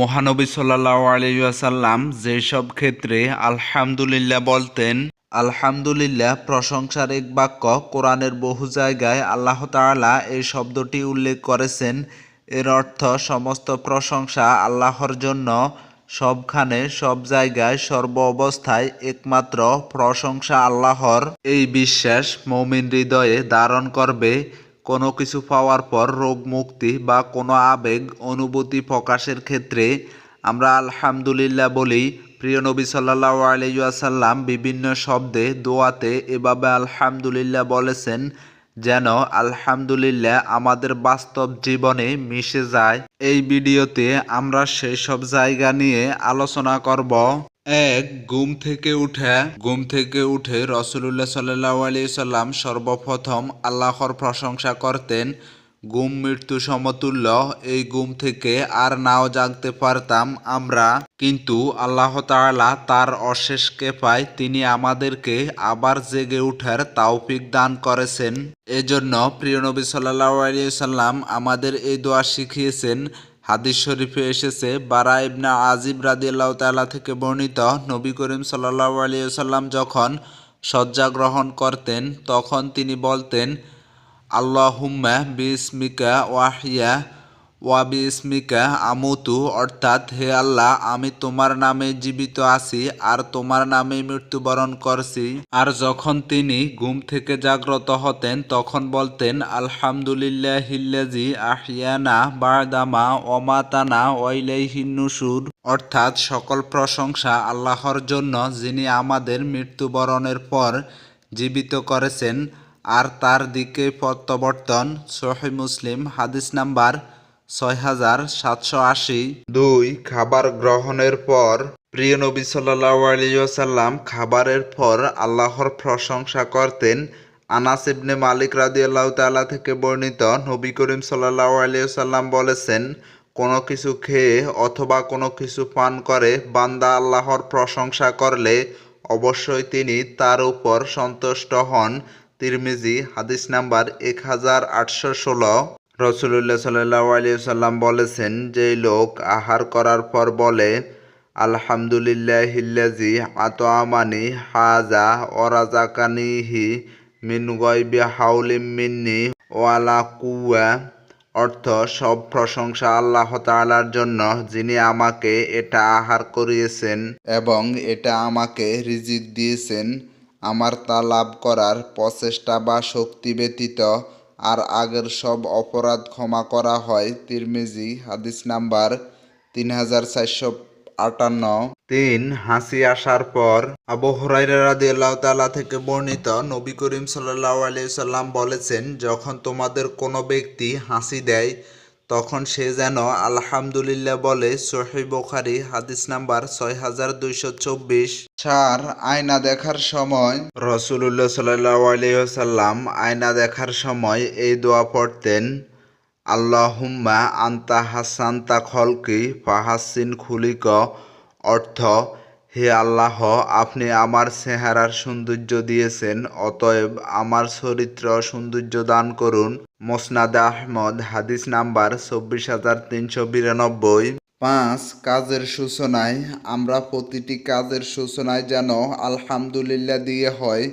মহানবী সাল্লাহ আলিয়াসাল্লাম যেসব ক্ষেত্রে আলহামদুলিল্লাহ বলতেন, আলহামদুলিল্লাহ প্রশংসার এক বাক্য কোরআনের বহু জায়গায় আল্লাহ তাআলা এই শব্দটি উল্লেখ করেছেন। এর অর্থ সমস্ত প্রশংসা আল্লাহর জন্য, সবখানে সব জায়গায় সর্ব অবস্থায় একমাত্র প্রশংসা আল্লাহর। এই বিশ্বাস মৌমিন হৃদয়ে ধারণ করবে। কোনো কিছু পাওয়ার পর রোগ মুক্তি বা কোনো আবেগ, অনুভূতি প্রকাশের ক্ষেত্রে আমরা আলহামদুলিল্লাহ বলি, প্রিয় নবী সাল্লাহ আলাইসাল্লাম বিভিন্ন শব্দে, দোয়াতে এভাবে আলহামদুলিল্লাহ বলেছেন যেন আলহামদুলিল্লাহ আমাদের বাস্তব জীবনে মিশে যায়। এই ভিডিওতে আমরা সেই সব জায়গা নিয়ে আলোচনা করব। এক ঘুম থেকে উঠে, ঘুম থেকে উঠে রসুল্লাহ সাল্লাহ আলি সাল্লাম সর্বপ্রথম আল্লাহর প্রশংসা করতেন। ঘুম মৃত্যু সমতুল্য, এই ঘুম থেকে আর নাও জাগতে পারতাম আমরা। কিন্তু আল্লাহ তাআলা তার অশেষ কেপায় তিনি আমাদেরকে আবার জেগে উঠার তাওফিক দান করেছেন। এজন্য প্রিয় নবী সাল্লাহ আলিয়া সাল্লাম আমাদের এই দোয়া শিখিয়েছেন হাদিস শরীফে এসেছে, বারা ইবনা আজিব রাদিয়াল্লাহ তালা থেকে বর্ণিত, নবী করিম সাল্লাহ আলিয়াল্লাম যখন শয্যা গ্রহণ করতেন, তখন তিনি বলতেন আল্লাহ হুম্মা বিসমিকা ওয়াহিয়া ওয়া বিসমিকা, আমুতু, অর্থাৎ হে আল্লাহ, আমি তোমার নামে জীবিত আছি আর তোমার নামে মৃত্যুবরণ করছি। আর যখন তিনি ঘুম থেকে জাগ্রত হতেন, তখন বলতেন আলহামদুলিল্লাহ হিল্লাজি আহিয়ানা বারদামা ওমাতানা ওয়াইলাইহিন নুশুর। অর্থাৎ সকল প্রশংসা আল্লাহর জন্য, যিনি আমাদের মৃত্যুবরণের পর জীবিত করেছেন। আর তার দিকে প্রত্যাবর্তন, সহি মুসলিম, হাদিস নাম্বার ছয় হাজার সাতশো আশি দুই খাবার গ্রহণের পর প্রিয় নবী সাল্লাহ আলিয়াল্লাম খাবারের পর আল্লাহর প্রশংসা করতেন। আনাস ইবনে মালিক রাদি আল্লাহ তালা থেকে বর্ণিত নবী করিম সাল্লাহ আলিয়াল্লাম বলেছেন, কোনো কিছু খেয়ে অথবা কোনো কিছু পান করে বান্দা আল্লাহর প্রশংসা করলে অবশ্যই তিনি তার উপর সন্তুষ্ট হন। তিরমিজি হাদিস নাম্বার এক হাজার আটশো ষোলো। রসুল্লাহ সাল্লাহ আলিয়াল্লাম বলেছেন যে লোক আহার করার পর বলে আলহামদুলিল্লাহ হিল্লাজি আত আমানি হাজা অরাজাকানিহি মিন গয়বি হাউলিম মিন্নি ওয়ালা কুয়া অর্থ, সব প্রশংসা আল্লাহ তাআলার জন্য, যিনি আমাকে এটা আহার করিয়েছেন এবং এটা আমাকে রিজিক দিয়েছেন, আমার তা লাভ করার প্রচেষ্টা বা শক্তি ব্যতীত আর আগের সব অপরাধ ক্ষমা করা হয় তিরমিজি, হাদিস নাম্বার তিন হাজার চারশো আটান্ন। তিন, হাসি আসার পর আবু হরাইরা রাদিয়াল্লাহু তাআলা থেকে বর্ণিত নবী করিম সাল্লাহ আলিয়া সাল্লাম বলেছেন, যখন তোমাদের কোনো ব্যক্তি হাসি দেয় তখন সে যেন আলহামদুলিল্লাহ বলে সহি বোখারি, হাদিস নাম্বার ছয় হাজার দুইশো চব্বিশ। চার আয়না দেখার সময়। রসুল্লাহ সাল্লাহ আলিয়াল্লাম আয়না দেখার সময় এই দোয়া পড়তেন, আল্লাহুম্মা আন্তা হাসান্তা খলকি ফাহাসিন খুলিক অর্থ হে আল্লাহ, আপনি আমার চেহারার সৌন্দর্য দিয়েছেন, অতএব আমার চরিত্র সৌন্দর্য দান করুন। মোসনাদ আহমদ, হাদিস নাম্বার চব্বিশ হাজার তিনশো বিরানব্বই। পাঁচ, কাজের সূচনায়, আমরা প্রতিটি কাজের সূচনায় যেন আলহামদুলিল্লাহ দিয়ে হয়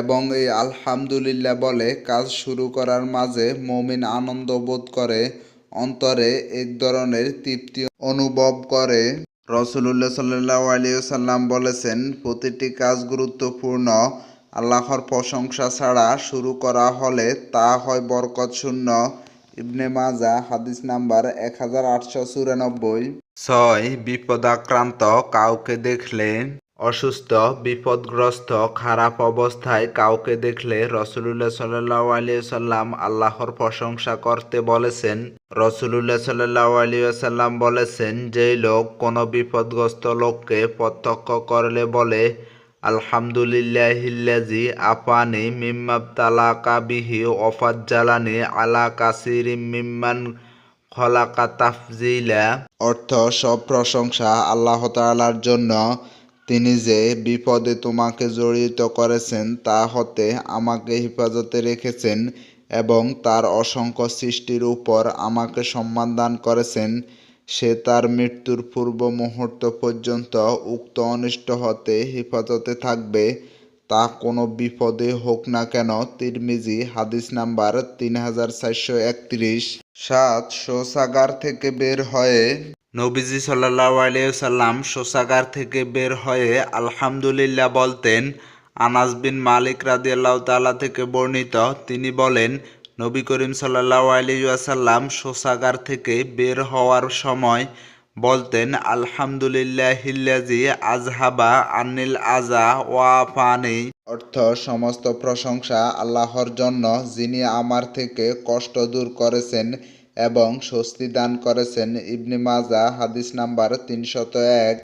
এবং এই আলহামদুলিল্লাহ বলে কাজ শুরু করার মাঝে মমিন আনন্দ বোধ করে, অন্তরে এক ধরনের তৃপ্তি অনুভব করে। রসুল্লাহ সাল্লাহ বলেছেন, প্রতিটি কাজ গুরুত্বপূর্ণ। আল্লাহর প্রশংসা ছাড়া শুরু করা হলে তা হয় বরকত শূন্য ইবনে মাজা হাদিস নাম্বার এক হাজার আটশো চুরানব্বই। ছয়, বিপদাক্রান্ত কাউকে দেখলে অসুস্থ, বিপদগ্রস্ত, খারাপ অবস্থায় কাউকে দেখলে রসুল্লাহ সাল্লাহ আলিয়াল্লাম আল্লাহর প্রশংসা করতে বলেছেন। রসুল্লাহ সাল্লাহ আলিয়াল্লাম বলেছেন যেই লোক কোনো বিপদগ্রস্ত লোককে প্রত্যক্ষ করলে বলে আলহামদুলিল্লাহিল্লাজি আপানি মিম্মাবতালাকা বিহি ওফাজ্জালানি আলা কাসিরিম মিম্মান খলাকা তাফজিলা অর্থ, সব প্রশংসা আল্লাহ তাআলার জন্য। তিনি যে বিপদে তোমাকে জড়িত করেছেন, তা হতে আমাকে হেফাজতে রেখেছেন এবং তার অসংখ্য সৃষ্টির উপর আমাকে সম্মান দান করেছেন। সে তার মৃত্যুর পূর্ব মুহূর্ত পর্যন্ত উক্ত অনিষ্ট হতে হেফাজতে থাকবে। তা কোনো বিপদে হোক না কেন, তিরমিজি, হাদিস নাম্বার তিন হাজার চারশো একত্রিশ। সাত শৌচাগার থেকে বের হয়ে নবীজি সাল্লাহ আলিয়াল্লাম শৌচাগার থেকে বের হয়ে আলহামদুলিল্লাহ বলতেন, আনাস বিন মালিক রাদিয়াল্লাহু তাআলা থেকে বর্ণিত, তিনি বলেন, নবী করিম সাল্লাহ আলিয়াল্লাম শৌচাগার থেকে বের হওয়ার সময় বলতেন আলহামদুলিল্লাহিল্লাজি আজহাবা আনিল আজা ওয়াফানি অর্থ, সমস্ত প্রশংসা আল্লাহর জন্য যিনি আমার থেকে কষ্ট দূর করেছেন এবং স্বস্তি দান করেছেন ইবনে মাজা হাদিস নাম্বার তিনশত এক।